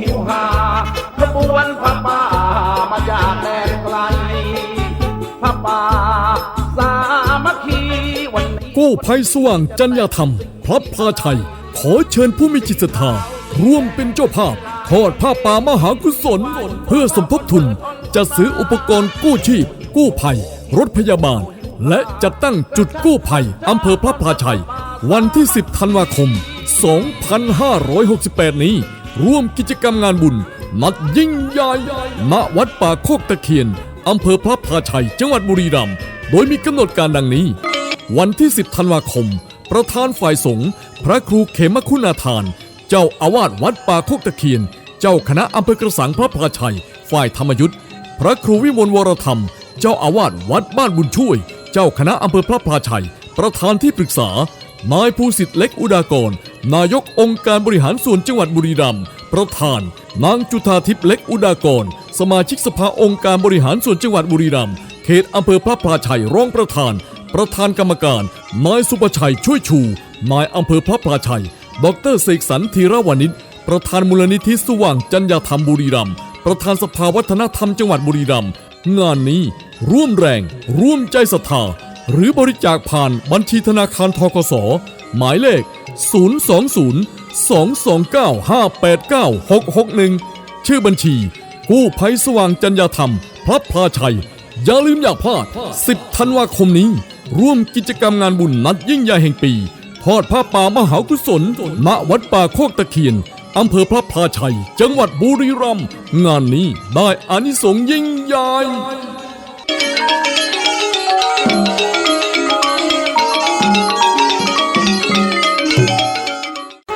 หิวหาขบวนพระป่ามาจากแดนไกลพระป่าสามัคคีวันกู้ภัยสว่างจัญญาธรรม พลับพาชัย ขอเชิญผู้มีจิตศรัทธาร่วมเป็นเจ้าภาพทอดผ้าป่ามหากุศล เพื่อสมทบทุนจะซื้ออุปกรณ์กู้ชีพ กู้ภัย รถพยาบาล และจัดตั้งจุดกู้ภัยอำเภอพระพาชัย วันที่ 10 ธันวาคม 2568 นี้ ร่วมกิจกรรมงานบุญ นัดยิ่งใหญ่ณวัดป่าโคกตะเคียน อำเภอพระพลาชัย จังหวัดบุรีรัมย์ โดยมีกำหนดการดังนี้ วันที่ 10 ธันวาคม ประธานฝ่ายสงฆ์พระครูเขมคุณาทาน เจ้าอาวาสวัดป่าโคกตะเคียน เจ้าคณะอำเภอกระสังพระพลาชัย ฝ่ายธรรมยุทธพระครูวิมลวรธรรม เจ้าอาวาสวัดบ้านบุญช่วย เจ้าคณะอำเภอพระพลาชัย ประธานที่ปรึกษานายภูสิทธิ์เล็กอุดากร นายกองค์การบริหารส่วนจังหวัดบุรีรัมย์ประธาน นางจุธาทิพย์เล็กอุดากร สมาชิกสภาองค์การบริหารส่วนจังหวัดบุรีรัมย์เขตอำเภอพระพลาชัยรองประธาน ประธานกรรมการ นายสุประชัยช่วยชู นายอำเภอพระพลาชัย ดรเสกสรรธีรวานิชประธานมูลนิธิสว่างจัญญาธรรมบุรีรัมย์ประธานสภาวัฒนธรรมจังหวัดบุรีรัมย์งานนี้ร่วมแรง ร่วมใจศรัทธาหรือบริจาคผ่านบัญชีธนาคารทกส หมายเลข 020 229 589 661 ชื่อบัญชี กู้ภัยสว่างจัญญาธรรม พระพลาชัย อย่าลืมอย่าพลาด 10 ธันวาคมนี้ ร่วมกิจกรรมงานบุญนัดยิ่งใหญ่แห่งปีทอดผ้าป่ามหากุศลณวัดป่าโคกตะเคียนอำเภอพระพลาชัย จังหวัดบุรีรัมย์งานนี้ได้อานิสงส์ยิ่งใหญ่